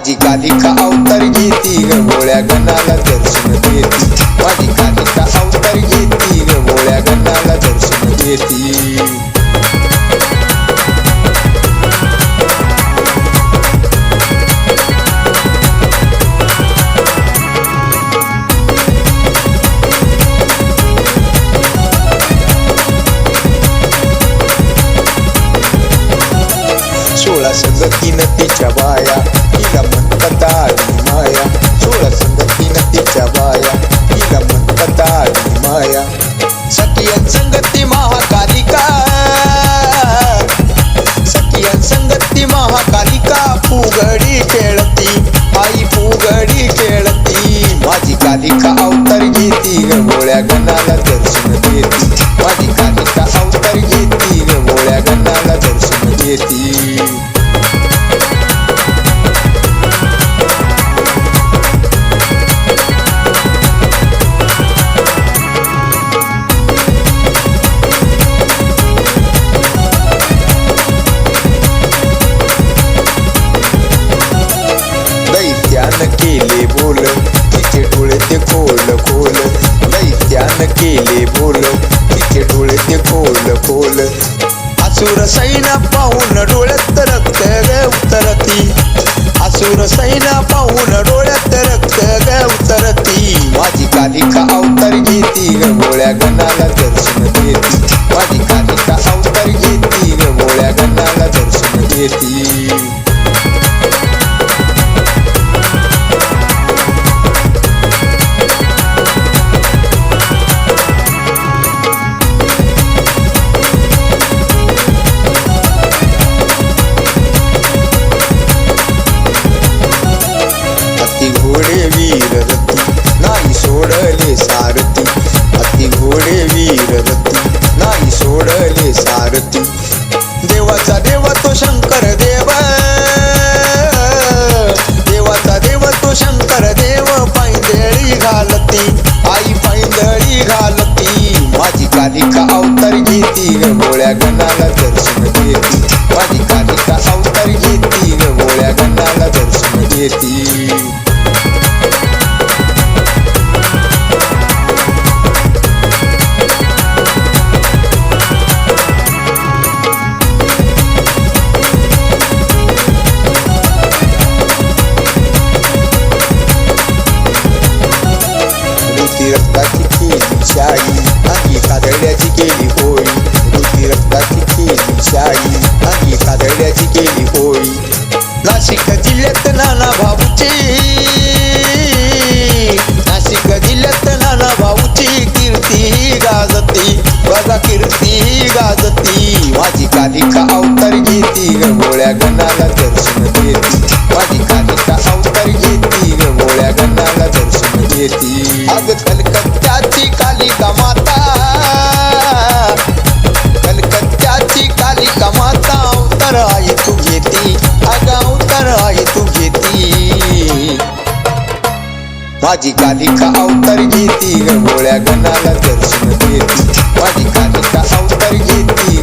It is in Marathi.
माझी कालिका अवतार घेती ग भोळ्या गणाला दर्शन देती. माझी कालिका अवतार घेती ग भोळ्या गणाला दर्शन देती. सोळा संगतीनं तिच्या बाया तिला म्हणतात आली माया. सोळा संगतीनं तिच्या बाया तिला म्हणतात आली माया. सखियन संगती महाकालिका. सखियन संगती महाकालिका फुगडी खेळती आई फुगडी खेळती. माझी कालिका अवतार घेती गोळ्या गणाला दर्शन देती. केले तिचे डोळे ते खोल खोल असुर सैना पाहून डोळ्यात रक्त ग उतरती असुर सैना पाहून डोळ्यात रक्त ग उतरती माझी कालिका अवतार घेती गोळ्या गणाला दर्शन देती घोडे वीर रती नाही सोडले सारथी. अति घोडे वीर रती नाही सोडले सारथी. देवाचा देवा तो शंकर देव. देवाचा देव तो शंकर देव पायदळी घालती. आई पायदळी घालती. माझी कालिका अवतार घेती गोळ्या गणाला दर्शन देती माझी कालिका अवतार घेती गोळ्या गणाला दर्शन देती नाशिक जिल्ह्यात नाना भाऊची. नाशिक जिल्ह्यात नाना भाऊची कीर्ती गाजती. बघा कीर्ती गाजती. माझी कालिका अवतार घेती गोळ्या गणाला दर्शन देती. माझी कालिका अवतार घेती गोळ्या गणाला दर्शन देती. अग माझी कालिका अवतार घेती गोळ्या गणाला दर्शन देती. माझी कालिका अवतार घेती